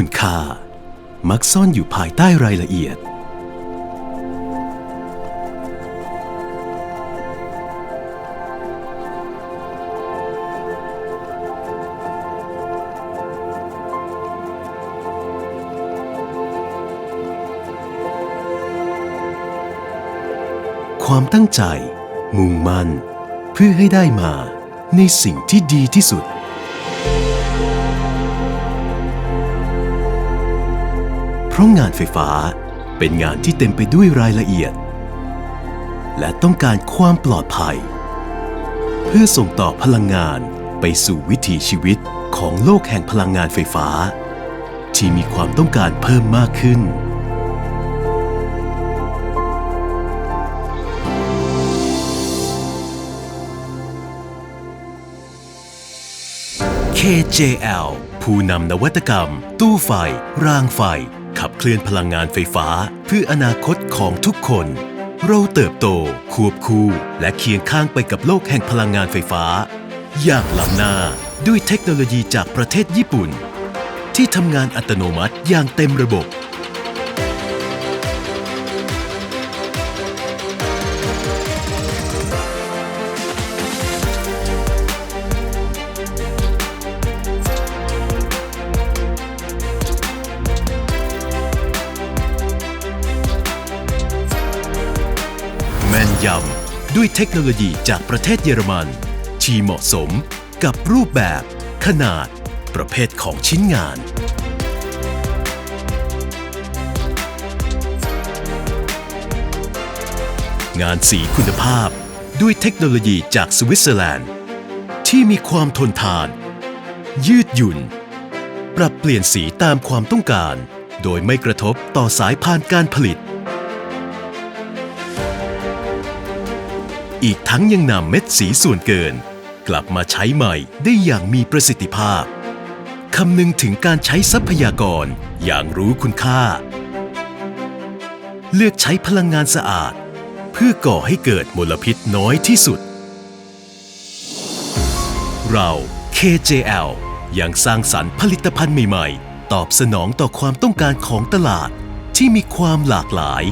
คุณค่า มักซ่อนอยู่ภายใต้รายละเอียด ความตั้งใจ มุ่งมั่น เพื่อให้ได้มาในสิ่งที่ดีที่สุด เพราะงานไฟฟ้าเป็นงานที่เต็มไปด้วยรายละเอียด และต้องการความปลอดภัย เพื่อส่งต่อพลังงานไปสู่วิถีชีวิตของโลกแห่งพลังงานไฟฟ้า ที่มีความต้องการเพิ่มมากขึ้น KJL ผู้นำนวัตกรรม ตู้ไฟ รางไฟ ขับเคลื่อนพลังงานไฟฟ้า เพื่ออนาคตของทุกคน เราเติบโต ควบคู่ และเคียงข้างไปกับโลกแห่งพลังงานไฟฟ้า อย่างล้ำหน้าด้วยเทคโนโลยีจากประเทศญี่ปุ่น ที่ทำงานอัตโนมัติอย่างเต็มระบบ ม่นยำ ด้วยเทคโนโลยีจากประเทศเยอรมัน ที่เหมาะสมกับรูปแบบ ขนาด ประเภทของชิ้นงาน งานสีคุณภาพ ด้วยเทคโนโลยีจากสวิตเซอร์แลนด์ ที่มีความทนทาน ยืดหยุ่น ปรับเปลี่ยนสีตามความต้องการ โดยไม่กระทบต่อสายพานการผลิต อีกทั้งยังนำเม็ดสีส่วนเกิน กลับมาใช้ใหม่ได้อย่างมีประสิทธิภาพคำนึงถึงการใช้ทรัพยากรอย่างรู้คุณค่า เลือกใช้พลังงานสะอาด เพื่อก่อให้เกิดมลพิษน้อยที่สุด เรา KJL ยังสร้างสรรค์ผลิตภัณฑ์ใหม่ ๆ ตอบสนองต่อความต้องการของตลาดที่มีความหลากหลาย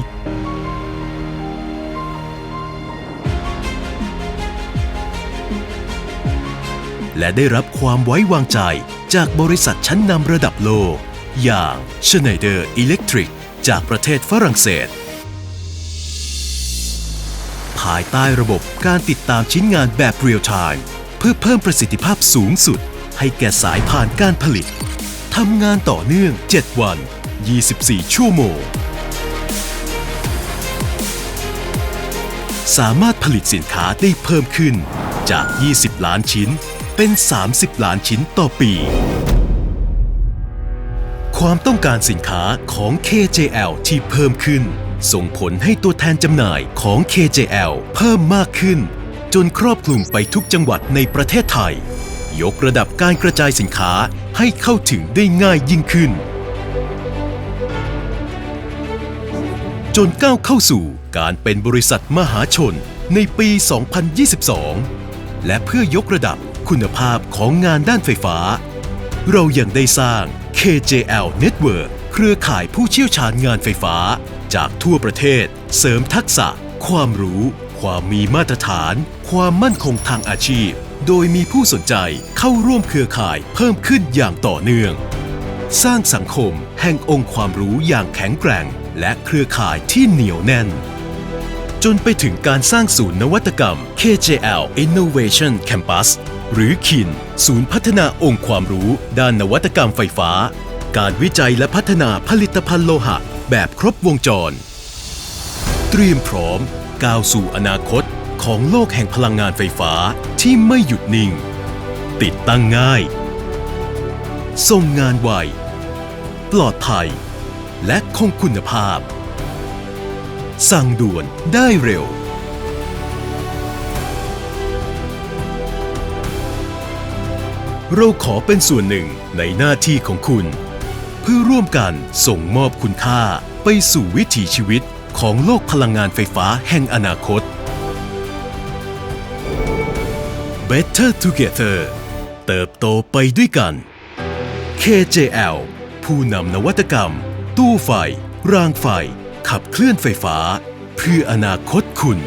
และได้รับความไว้วางใจจากบริษัทชั้นนำระดับโลก อย่าง Schneider Electric จากประเทศฝรั่งเศส ภายใต้ระบบการติดตามชิ้นงานแบบเรียลไทม์เพื่อเพิ่มประสิทธิภาพสูงสุด ให้แก่สายผ่านการผลิตทำงานต่อเนื่อง 7 วัน 24 ชั่วโมง สามารถผลิตสินค้าได้เพิ่มขึ้นจาก 20 ล้านชิ้น เป็น 30 ล้านชิ้นต่อปี ความต้องการสินค้าของ KJL ที่เพิ่มขึ้น ส่งผลให้ตัวแทนจำหน่ายของ KJL เพิ่มมากขึ้น จนครอบคลุมไปทุกจังหวัดในประเทศไทย ยกระดับการกระจายสินค้าให้เข้าถึงได้ง่ายยิ่งขึ้น จนก้าวเข้าสู่การเป็นบริษัทมหาชนในปี 2022 และเพื่อยกระดับ คุณภาพของงานด้านไฟฟ้า เรายังได้สร้าง KJL Network เครือข่ายผู้เชี่ยวชาญงานไฟฟ้า จากทั่วประเทศ เสริมทักษะ ความรู้ ความมีมาตรฐาน ความมั่นคงทางอาชีพ โดยมีผู้สนใจเข้าร่วมเครือข่ายเพิ่มขึ้นอย่างต่อเนื่อง สร้างสังคมแห่งองค์ความรู้อย่างแข็งแกร่ง และเครือข่ายที่เหนียวแน่นจนไปถึงการสร้างศูนย์นวัตกรรม KJL Innovation Campus หรือคิน ศูนย์พัฒนาองค์ความรู้ ด้านนวัตกรรมไฟฟ้า การวิจัยและพัฒนาผลิตภัณฑ์โลหะ แบบครบวงจร เตรียมพร้อม ก้าวสู่อนาคตของโลกแห่งพลังงานไฟฟ้าที่ไม่หยุดนิ่ง ติดตั้งง่าย ส่งงานไว ปลอดภัย และคงคุณภาพ สั่งด่วนได้เร็ว เราขอเป็นส่วนหนึ่งในหน้าที่ของคุณ เพื่อร่วมกันส่งมอบคุณค่าไปสู่วิถีชีวิตของโลกพลังงานไฟฟ้าแห่งอนาคต Better Together เติบโตไปด้วยกัน KJL ผู้นำนวัตกรรม ตู้ไฟ รางไฟ ขับเคลื่อนไฟฟ้า เพื่ออนาคตคุณ